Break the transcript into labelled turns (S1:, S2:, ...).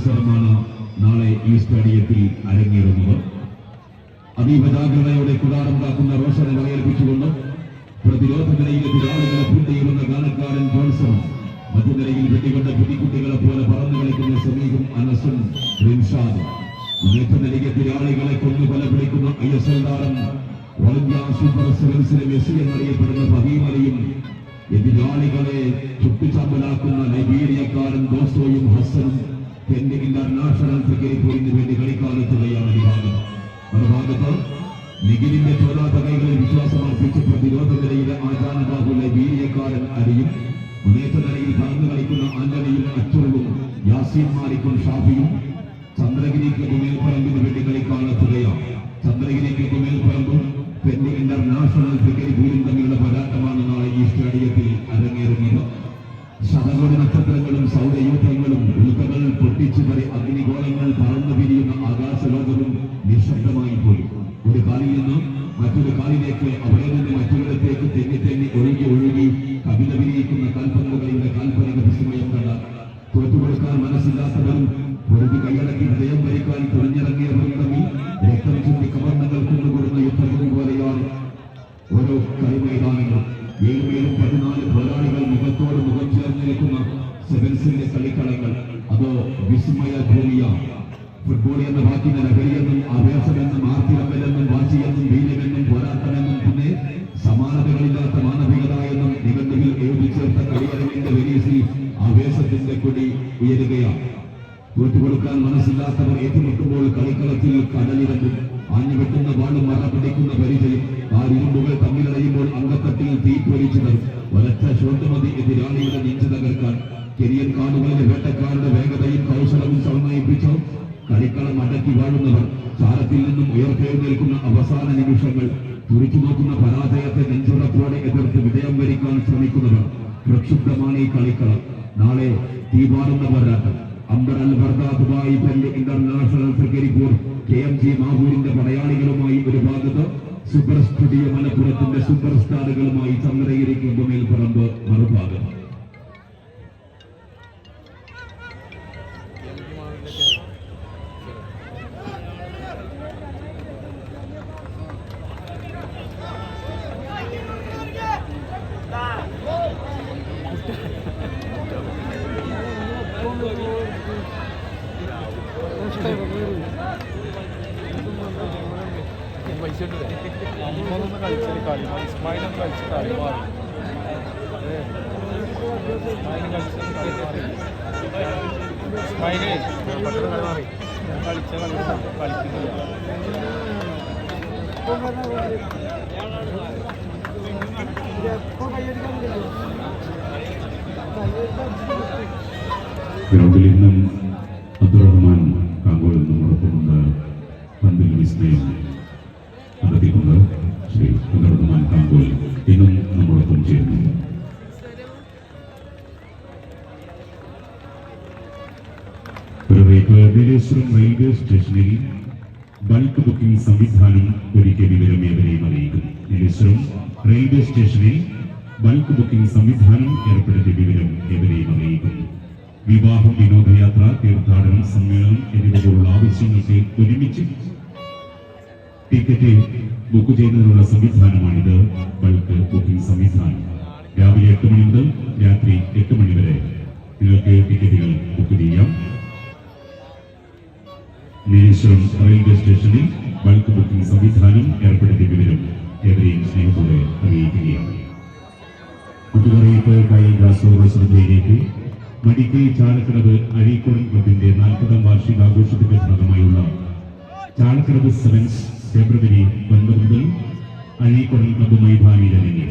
S1: മത്സരമാണ് നാളെ ഈ സ്റ്റേഡിയത്തിൽ അരങ്ങേറുന്നത്. അതീവ ജാഗ്രതയോടെ കുടാറുണ്ടാക്കുന്ന റോഷനെ വകയേൽപ്പിച്ചുകൊണ്ട് പ്രതിരോധ നിലയിൽ എതിരാളികളെ പൂട്ടിയിരുന്ന ഗാനക്കാരൻ ജോൺസൺ മധ്യനിലയിൽ വെട്ടിക്കൊണ്ട കുട്ടിക്കുട്ടികളെ പോലെ പറന്നു കളിക്കുന്ന സമീപം അനസും റിൻഷാദ്. നിലയിൽ എതിരാളികളെ കൊന്നു കൊല പിടിക്കുന്ന ഐ എസ് എൽ താരം ഒളിമ്പ്യ സൂപ്പർ സെവൻസിലെ മെസ്സി എന്നറിയപ്പെടുന്ന ഫഹീമലയും എതിരാളികളെ ചുട്ടുചാമ്പലാക്കുന്ന നൈബീരിയക്കാരൻ ദോസോയും ഹസനും ഇന്റർനാഷണൽ ക്രിക്കറ്റ് പോയിന്റ് വേണ്ടി കളിക്കാനെത്തുകയാണ് ഈ ഭാഗം മറുഭാഗത്ത് നിഖിലിന്റെ ചോദാത്ത കൈകളിൽ വിശ്വാസമർപ്പിച്ച് പ്രതിരോധ നിലയിലെ ആചാനബാബുലെ വീര്യക്കാരൻ അരിയും മുന്നേറ്റ നിലയിൽ പറന്നു കളിക്കുന്ന ആന്റണിയും അച്ചുറും യാസീൻ മാലിക്കും ഷാഫിയും ചന്ദ്രഗിരിക്ക് മേൽപ്പറമ്പിന് വേണ്ടി കളിക്കാനെത്തുകയാണ്. ചന്ദ്രഗിരിക്ക് ഇന്റർനാഷണൽ ക്രിക്കറ്റ് പൂരും തമ്മിലുള്ള പോരാട്ടമാണ് ഈ സ്റ്റേഡിയത്തിൽ അരങ്ങേറുന്നത്. ശതകോടി ഉൽക്കകൾ അഗ്നിഗോളങ്ങൾ പറന്നു പിരിയുന്ന ആകാശലോകവും നിശബ്ദമായി പോയി. ഒരു കാലിൽ നിന്ന് മറ്റൊരു കാലിലേക്ക് അവിടെ നിന്ന് മറ്റൊരിടത്തേക്ക് തെന്നി തെന്നി ഒഴുകി ഒഴുകി കവിത വിരിയിക്കുന്ന കാൽപ്പന്തുകളിയുടെ കാൽപ്പനിക വിസ്മയം കണ്ട. തോറ്റുകൊടുക്കാൻ മനസ്സില്ലാത്തവരും പൊരുതി കൈയടക്കി ഹൃദയം വരിക്കാൻ തുറഞ്ഞിറങ്ങിയവരും തമ്മിൽ രക്തം ചുറ്റി കവർണങ്ങൾ കൊണ്ടുകൊടുന്ന യുദ്ധവും പോലെയാണ് ഓരോ കളിമൈതാനങ്ങളും. ഏഴുമേലും പതിനാല് പോരാളികൾ മുഖത്തോട് മുഖം ചേർന്ന് നിൽക്കുന്ന സെവൻസിന്റെ കളിക്കളങ്ങൾ. അതോ വിസ്മയ ഭൂമിയാണ് ഫുട്ബോൾ എന്ന വാക്കിന് ലഹരിയെന്നും ആവേശമെന്നും ആർത്തിരമ്പലെന്നും വാശിയെന്നും വീര്യമെന്നും പോരാട്ടമെന്നും പിന്നെ സമാനതകളില്ലാത്ത മാനവികത എന്നും നിഘണ്ടുവിൽ എഴുതി ചേർത്ത കളിയരങ്ങിന്റെ ആവേശത്തിന്റെ കൊടി ഉയരുകയാണ്. തോറ്റുകൊടുക്കാൻ മനസ്സില്ലാത്തവർ ഏറ്റുമുട്ടുമ്പോൾ കളിക്കളത്തിൽ കടലിറങ്ങും ആഞ്ഞുവെട്ടുന്ന വാളും മറ പിടിക്കുന്ന പരിചയം. ആ ഇരുമ്പുകൾ തമ്മിലടയുമ്പോൾ അംഗത്തട്ടിൽ തീപ്പൊരിച്ചു തരും ഒരൊറ്റ ഷോട്ട് മതി എതിരാളിയുടെ നെഞ്ചു തകർക്കാൻ. കെരിയൻ കാടുകളിലെ വേട്ടക്കാരുടെ വേഗതയും കൗശലവും സമന്വയിപ്പിച്ചോ കളിക്കളം അടക്കി വാഴുന്നവർ താരത്തിൽ നിന്നും ഉയർത്തെഴുന്നേൽക്കുന്ന അവസാന നിമിഷങ്ങൾ. തുറിച്ചു നോക്കുന്ന പരാജയത്തെ നെഞ്ചുറപ്പോടെ എതിർത്ത് വിജയം വരിക്കാൻ ശ്രമിക്കുന്നവർ പ്രക്ഷുബ്ധമാണ് ഈ കളിക്കളം. നാളെ തീപാടുന്ന പോരാട്ടം. അംബർ അൽ ബർദ ദുബായ് പല്ല് international cricket K M G മാഹൂരിന്റെ പടയാളികളുമായി ഒരു ഭാഗത്ത് സൂപ്പർ സ്റ്റുഡിയോ മലപ്പുറത്തിന്റെ സൂപ്പർ സ്റ്റാറുകളുമായി ചന്ദ്രഗിരിക്ക് മേൽപ്പറമ്പ് മറുഭാഗം
S2: പൈസ അമ്മൊന്നും കളിച്ചൊരു കളി ഇസ്മായിലൊന്നും കളിച്ച കളി ഇസ്മായിലും ഇസ്മായിലേ പെട്ടെന്ന് കളി മാറി. കളിച്ച കളി കളിക്കുന്നില്ല.
S1: അബ്ദുറഹ്മാൻ കാങ്കോൾ എന്നും ഉറപ്പുകൊണ്ട് പന്തിൽ വിസ്മയം ഒരു റെയിൽവേ സ്റ്റേഷനിൽ ബൾക്ക് ബുക്കിംഗ് സംവിധാനം ഒരുക്കിയ വിവരം ഏവരെയും അറിയിക്കുന്നു റെയിൽവേ സ്റ്റേഷനിൽ ബൾക്ക് ബുക്കിംഗ് സംവിധാനം ഏർപ്പെടുത്തിയ വിവരം ഏവരെയും അറിയിക്കുന്നു വിവാഹം വിനോദയാത്ര തീർത്ഥാടനം സമ്മേളനം എന്നിവ പോലുള്ള ആവശ്യങ്ങൾക്ക് ഒരുമിച്ച് ടിക്കറ്റ് ബുക്ക് ചെയ്യുന്നതിനുള്ള സംവിധാനമാണിത്. ബൾക്ക് ബുക്കിംഗ് സംവിധാനം. രാവിലെ എട്ട് മണി മുതൽ രാത്രി എട്ട് മണി വരെ നിങ്ങൾക്ക് ടിക്കറ്റുകൾ ബുക്ക് ചെയ്യാം. നീലേശ്വരം റെയിൽവേ സ്റ്റേഷനിൽ ബൾക്ക് ബുക്കിംഗ് സംവിധാനം ഏർപ്പെടുത്തിയ വിവരം എവരെയും സ്നേഹത്തോടെ അറിയിക്കുകയാണ്. മറ്റൊരറിയിപ്പ് കായിക ശ്രദ്ധയിലേക്ക് മടിക്കൈ ചാലക്കടവ് അഴീക്കോടൻ ക്ലബിന്റെ നാൽപ്പതാം വാർഷികാഘോഷത്തിന്റെ ഭാഗമായുള്ള ചാലക്കടവ് സെവൻസ് ഫെബ്രുവരി ഒൻപത് മുതൽ അഴീക്കോടൻ ക്ലബ് മൈതാനിയിലിറങ്ങി